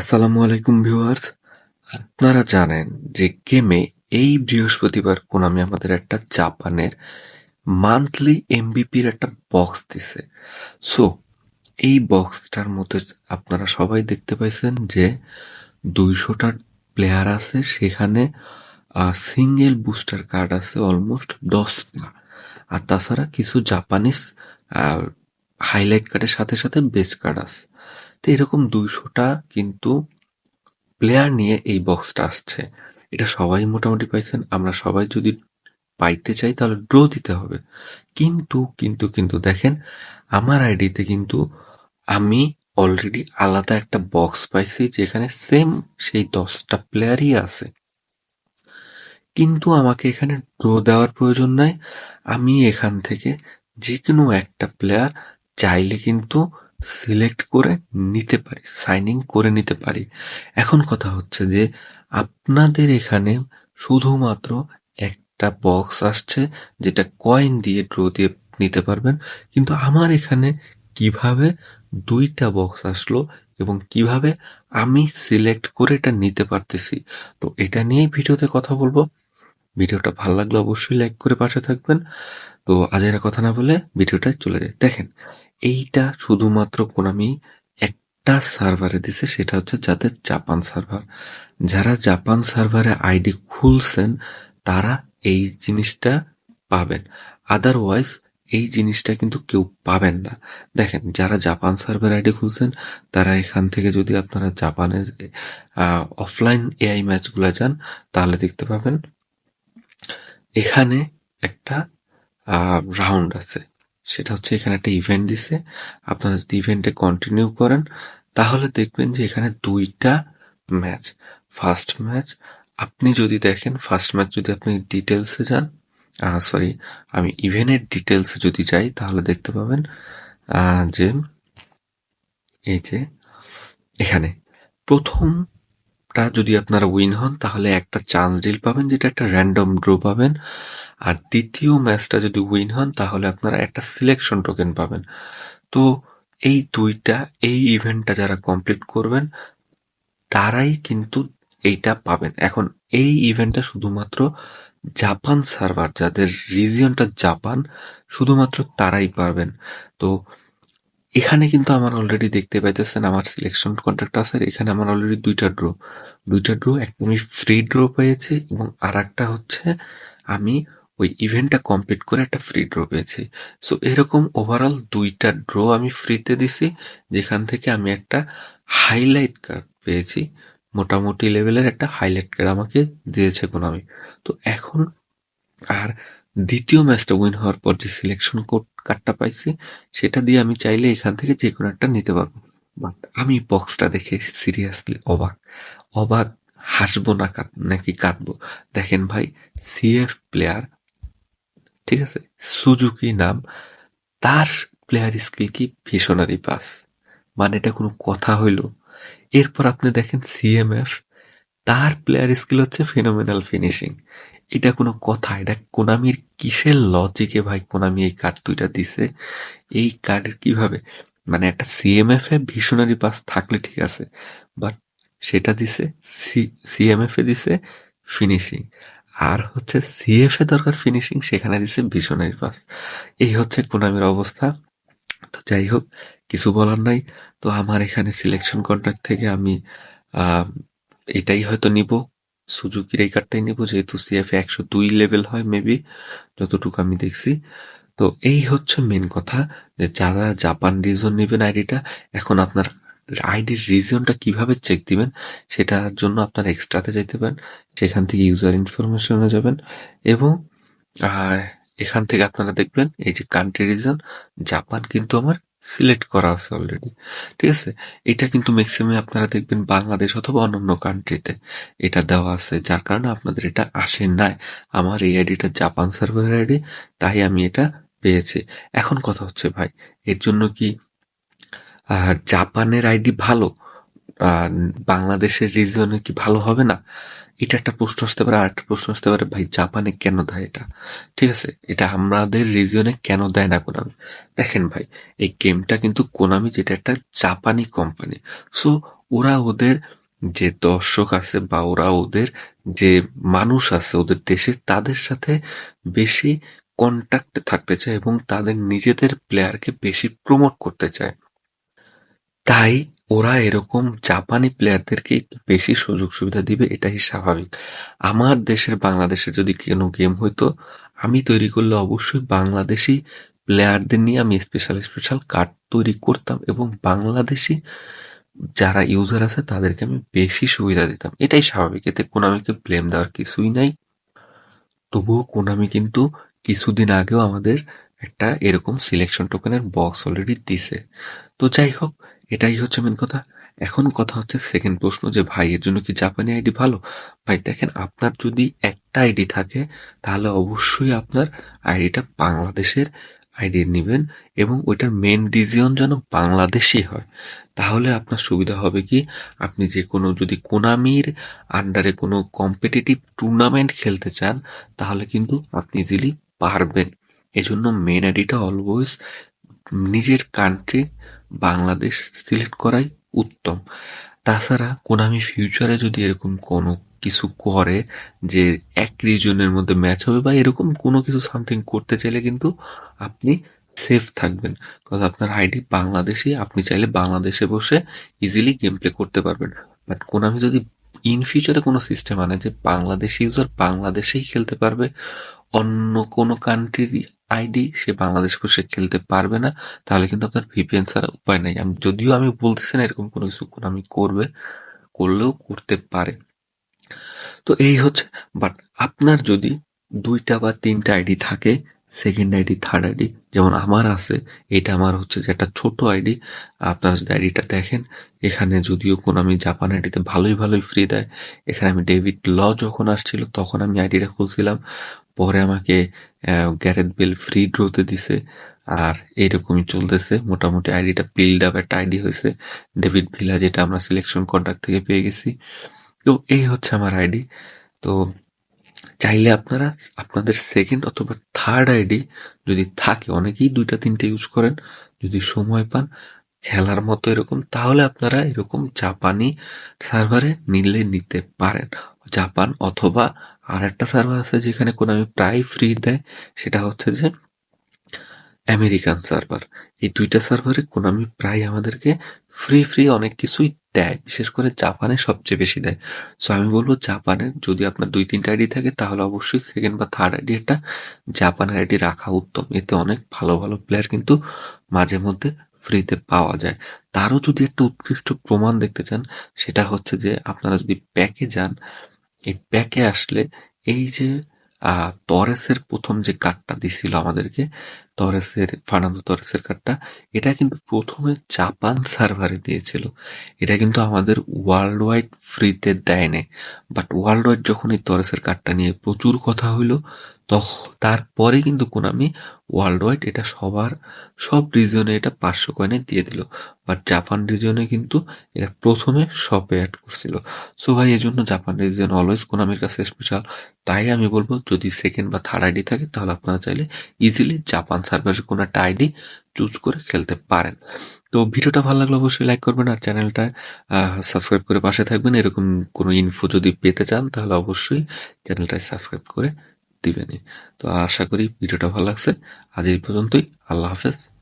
আসসালামু আলাইকুম ভিউয়ার্স। আপনারা জানেন যে গেমে এই বৃহস্পতিবার কোনামি আমাদের একটা জাপানের মান্থলি এমবিপির একটা বক্স দিছে। সো, এই বক্সটার মধ্যে আপনারা সবাই দেখতে পাইছেন যে দুইশোটা প্লেয়ার আছে, সেখানে সিঙ্গেল বুস্টার কার্ড আছে অলমোস্ট দশটা। আর তাছাড়া কিছু জাপানিজ হাইলাইট কার্ডের সাথে সাথে বেস কার্ড আছে। তো এরকম দুইশোটা কিন্তু প্লেয়ার নিয়ে এই বক্সটা আসছে। এটা সবাই মোটামুটি পাইছেন, আমরা সবাই যদি পাইতে চাই তাহলে ড্র দিতে হবে। কিন্তু কিন্তু কিন্তু দেখেন, আমার আইডিতে কিন্তু আমি অলরেডি আলাদা একটা বক্স পাইছি যেখানে সেম সেই দশটা প্লেয়ারই আছে। কিন্তু আমাকে এখানে ড্র দেওয়ার প্রয়োজন নাই। আমি এখান থেকে যে কোনো একটা প্লেয়ার চাইলে কিন্তু সিলেক্ট করে নিতে পারি সাইনিং করে নিতে পারি। এখন কথা হচ্ছে যে, আপনাদের এখানে শুধুমাত্র একটা বক্স আসছে যেটা কয়েন দিয়ে ড্র দিয়ে নিতে পারবেন। কিন্তু আমার এখানে কীভাবে দুইটা বক্স আসলো এবং কীভাবে আমি সিলেক্ট করে এটা নিতে পারতেছি, তো এটা নিয়েই ভিডিওতে কথা বলব। ভিডিওটা ভালো লাগলে অবশ্যই লাইক করে পাশে থাকবেন। তো আজ এরা কথা না বলে ভিডিওটা চলে যায় দেখেন, এইটা শুধুমাত্র কোনামি একটা সার্ভারে দিছে, সেটা হচ্ছে যাদের জাপান সার্ভার যারা জাপান সার্ভারে আইডি খুলছেন, তারা এই জিনিসটা পাবেন। আদারওয়াইজ এই জিনিসটা কিন্তু কেউ পাবেন না। দেখেন, যারা জাপান সার্ভার আইডি খুলছেন, তারা এখান থেকে যদি আপনারা জাপানের অফলাইন এআই ম্যাচগুলো যান, তাহলে দেখতে পাবেন এখানে একটা রাউন্ড আছে। সেটা হচ্ছে এখানে একটা ইভেন্ট দিছে। আপনারা যদি ইভেন্টে কন্টিনিউ করেন, তাহলে দেখবেন যে এখানে দুইটা ম্যাচ ফার্স্ট ম্যাচ আপনি যদি দেখেন ফার্স্ট ম্যাচ যদি আপনি ডিটেলসে যান সরি আমি ইভেন্টের ডিটেলসে যদি যাই, তাহলে দেখতে পাবেন যে, এই যে, এখানে প্রথমটা যদি আপনারা উইন হন, তাহলে একটা চান্স ডিল পাবেন, যেটা একটা র্যান্ডম ড্র পাবেন। আর দ্বিতীয় ম্যাচটা যদি উইন হন, তাহলে আপনারা একটা সিলেকশন টোকেন পাবেন। তো এই দুইটা, এই ইভেন্টটা যারা কমপ্লিট করবেন, তারাই কিন্তু এইটা পাবেন। এখন এই ইভেন্টটা শুধুমাত্র জাপান সার্ভার যাদের রিজিয়নটা জাপান, শুধুমাত্র তারাই পাবেন। তো এখানে কিন্তু আমার অলরেডি দেখতে পাইতেছেন আমার সিলেকশন কন্ট্রাক্ট আছে এখানে আমার অলরেডি দুইটা ড্র দুইটা ড্র একটা আমি ফ্রি ড্র পেয়েছি এবং আর একটা হচ্ছে আমি ওই ইভেন্টটা কমপ্লিট করে একটা ফ্রি ড্র পেয়েছি। সো এরকম ওভারঅল দুইটা ড্র আমি ফ্রিতে দিছি, যেখান থেকে আমি একটা হাইলাইট কার্ড পেয়েছি। মোটামুটি লেভেলের একটা হাইলাইট কার্ড আমাকে দিয়েছে কোন আমি। তো এখন আর দ্বিতীয় ম্যাচটা উইন হওয়ার পর যে সিলেকশন কোড কার্ডটা পাইছি, সেটা দিয়ে আমি চাইলে এখান থেকে যে কোনো একটা নিতে পারব। বাট আমি বক্সটা দেখে সিরিয়াসলি অবাক। অবাক হাসবো না নাকি কাঁদবো? দেখেন ভাই সিএফ প্লেয়ার ঠিক আছে? সুজুকি নাম, তার প্লেয়ার স্কিল কি ভিশনারি পাস মানে এটা কোনো কথা হইল। এরপর আপনি দেখেন সিএমএফ তার প্লেয়ার স্কিল হচ্ছে ফিনোমিনাল ফিনিশিং এটা কোনো কথা, এটা কোনামির কিসের লজিকে ভাই কোনামি এই কার্ড দুইটা দিছে? এই কার্ডের কীভাবে? মানে একটা সিএমএফ এ ভিশনারি পাস থাকলে ঠিক আছে বাট সেটা দিছে সিএমএফ এ দিছে ফিনিশিং আর হচ্ছে সিএফ এ দরকার ফিনিশিং সেখানে দিছে ভিশনারি পাস এই হচ্ছে কোনামির অবস্থা। তো যাই হোক, কিছু বলার নাই। তো আমার এখানে সিলেকশন কন্ট্রাক্ট থেকে আমি এটাই হয়তো নিব। সুজুকির এই কার্ডটাই নিব, যেহেতু সিএফ একশো দুই লেভেল হয় মেবি যতটুকু আমি দেখছি। তো এই হচ্ছে মেন কথা, যে যারা জাপান রিজন নেবেন আইডিটা এখন আপনার আইডির রিজনটা কীভাবে চেক দিবেন, সেটার জন্য আপনারা এক্সট্রাতে যেতে পারেন, সেখান থেকে ইউজার ইনফরমেশনে যাবেন, এবং এখান থেকে আপনারা দেখবেন, এই যে কান্ট্রি রিজন জাপান কিন্তু আমার সিলেক্ট করা আছে অলরেডি ঠিক আছে? এটা কিন্তু ম্যাক্সিমাম আপনারা দেখবেন বাংলাদেশ অথবা অন্যান্য কান্ট্রিতে এটা দেওয়া আছে। যার কারণে আপনাদের এটা আসে নাই। আমার এই আইডিটা জাপান সার্ভারের আইডি তাই আমি এটা পেয়েছি। এখন কথা হচ্ছে ভাই, এর জন্য কি জাপানের আইডি ভালো? বাংলাদেশের রিজিয়নে কি ভালো হবে না? এটা একটা প্রশ্ন আসতে পারে আর একটা প্রশ্ন আসতে পারে, ভাই, জাপানে কেন দেয় এটা? ঠিক আছে, এটা আমাদের রিজিয়নে কেন দেয় না কোনামি? দেখেন ভাই, এই গেমটা কিন্তু কোনামি যেটা একটা জাপানি কোম্পানি সো ওরা ওদের যে দর্শক আছে বা ওরা ওদের যে মানুষ আছে, ওদের দেশে, তাদের সাথে বেশি কন্ট্যাক্টে থাকতে চায় এবং তাদের নিজেদের প্লেয়ারকে বেশি প্রমোট করতে চায়। তাই ওরা এরকম জাপানি প্লেয়ারদেরকে একটু বেশি সুযোগ সুবিধা দিবে, এটাই স্বাভাবিক। আমার দেশের বাংলাদেশের যদি কোনো গেম হইতো, আমি তৈরি করলে অবশ্যই বাংলাদেশি প্লেয়ারদের নিয়ে আমি স্পেশাল স্পেশাল কার্ড তৈরি করতাম এবং বাংলাদেশি যারা ইউজার আছে, তাদেরকে আমি বেশি সুবিধা দিতাম। এটাই স্বাভাবিক। এতে কোনামিকে ব্লেম দেওয়ার কিছুই নাই। তবুও কোনামি কিন্তু কিছুদিন আগেও আমাদের একটা এরকম সিলেকশন টোকেনের বক্স অলরেডি দিছে। তো যাই হোক এটাই হচ্ছে মেন কথা। এখন কথা হচ্ছে সেকেন্ড প্রশ্ন যে, ভাই, এর জন্য কি জাপানি আইডি ভালো? ভাই, দেখেন, আপনার যদি একটা আইডি থাকে, তাহলে অবশ্যই আপনার আইডিটা বাংলাদেশের আইডি নেবেন এবং ওইটার মেন ডিজিয়ন যেন বাংলাদেশি হয়। তাহলে আপনার সুবিধা হবে কি, আপনি যে কোনো যদি কোনামির আন্ডারে কোনো কম্পিটিটিভ টুর্নামেন্ট খেলতে চান, তাহলে কিন্তু আপনি ইজিলি পারবেন। এজন্য মেন আইডিটা অলওয়েজ নিজের কান্ট্রি বাংলাদেশ সিলেক্ট করাই উত্তম। তাছাড়া কোনামি ফিউচারে যদি এরকম কোনো কিছু করে যে এক রিজনের মধ্যে ম্যাচ হবে বা এরকম কোনো কিছু সামথিং করতে চাইলে কিন্তু আপনি সেফ থাকবেন। কারণ আপনার আইডি বাংলাদেশি আপনি চাইলে বাংলাদেশে বসে ইজিলি গেম প্লে করতে পারবেন। বাট কোনামি যদি ইন ফিউচারে কোনো সিস্টেম আনে যে বাংলাদেশি ইউজার বাংলাদেশেই খেলতে পারবে, অন্য কোনো কান্ট্রির আইডি, সে বাংলাদেশ বসে খেলতে পারবে না, তাহলে কিন্তু আপনার ভিপিএন ছাড়া উপায় নেই। আমি যদিও আমি বলতেছি না এরকম কোনো কিছু কোন আমি করবে, করলেও করতে পারে। তো এই হচ্ছে বাট আপনার যদি দুইটা বা তিনটা আইডি থাকে সেকেন্ড আইডি থার্ড আইডি, যেমন আমার আছে, এটা আমার হচ্ছে যে একটা ছোট আইডি, আপনারা যদি আইডিটা দেখেন, এখানে যদিও কোন আমি জাপান আইডিতে ভালোই ভালোই ফ্রি দেয়, এখানে আমি ডেভিড ল যখন আসছিল, তখন আমি আইডিটা খুলছিলাম পরে আমাকে গ্যারেথ বেল ফ্রি ড্রোতে দিছে। আর এইরকমই চলতেছে। মোটামুটি আইডিটা বিল্ড আপ একটা আইডি হয়েছে। ডেভিড ভিলা যেটা আমরা সিলেকশন কন্ট্যাক্ট থেকে পেয়ে গেছি। তো এই হচ্ছে আমার আইডি তো চাইলে আপনারা, আপনাদের সেকেন্ড অথবা থার্ড আইডি যদি থাকে, অনেকেই দুইটা, তিনটে ইউজ করেন। যদি সময় পান খেলার মতো এরকম, তাহলে আপনারা এরকম জাপানি সার্ভারে নিলে নিতে পারেন। জাপান অথবা আর একটা সার্ভার আছে যেখানে কোনো আমি প্রায় ফ্রি দেয়, সেটা হচ্ছে যে আমেরিকান সার্ভার এই দুইটা সার্ভারে কোনামি প্রায় আমাদেরকে ফ্রি ফ্রি অনেক কিছুই দেয়, বিশেষ করে জাপানে সবচেয়ে বেশি দেয়। সো আমি বলব জাপানে যদি আপনার দুই, তিনটা আইডি থাকে, তাহলে অবশ্যই সেকেন্ড বা থার্ড আইডি একটা জাপানের আইডি রাখা উত্তম। এতে অনেক ভালো ভালো প্লেয়ার কিন্তু মাঝে মধ্যে ফ্রিতে পাওয়া যায়। তারও যদি একটা উৎকৃষ্ট প্রমাণ দেখতে চান, সেটা হচ্ছে যে আপনারা যদি প্যাকে যান, এই প্যাকে আসলে এই যে তরেসের প্রথম যে কার্ডটা দিছিল আমাদেরকে, তরেসের, ফার্নান্দো তরেসের কার্ডটা, এটা কিন্তু প্রথমে জাপান সার্ভারে দিয়েছিল। এটা কিন্তু আমাদের ওয়ার্ল্ড ওয়াইড ফ্রিতে দেয়নি। বাট ওয়ার্ল্ড ওয়াইড যখন এই তরেসের কার্ডটা নিয়ে প্রচুর কথা হইল তখন তারপরে কিন্তু কোনামি ওয়ার্ল্ড ওয়াইড এটা সবার, সব রিজনে এটা পাঁচশো কয়েনে দিয়ে দিল। বাট জাপান রিজনে কিন্তু এটা প্রথমে শপে অ্যাড করছিল। সো ভাই এই জন্য জাপান রিজন অলওয়েজ কোনামির কাছে স্পেশাল তাই আমি বলব, যদি সেকেন্ড বা থার্ড আইডি থাকে, তাহলে আপনারা চাইলে ইজিলি জাপান সার্ভারের কোনো একটা আইডি চুজ করে খেলতে পারেন। তো ভিডিওটা ভালো লাগলে অবশ্যই লাইক করবেন আর চ্যানেলটা সাবস্ক্রাইব করে পাশে থাকবেন। এরকম কোনো ইনফো যদি পেতে চান, তাহলে অবশ্যই চ্যানেলটায় সাবস্ক্রাইব করে দিবেনই। তো আশা করি ভিডিওটা ভালো লাগছে। আজ এই পর্যন্তই। আল্লাহ হাফেজ।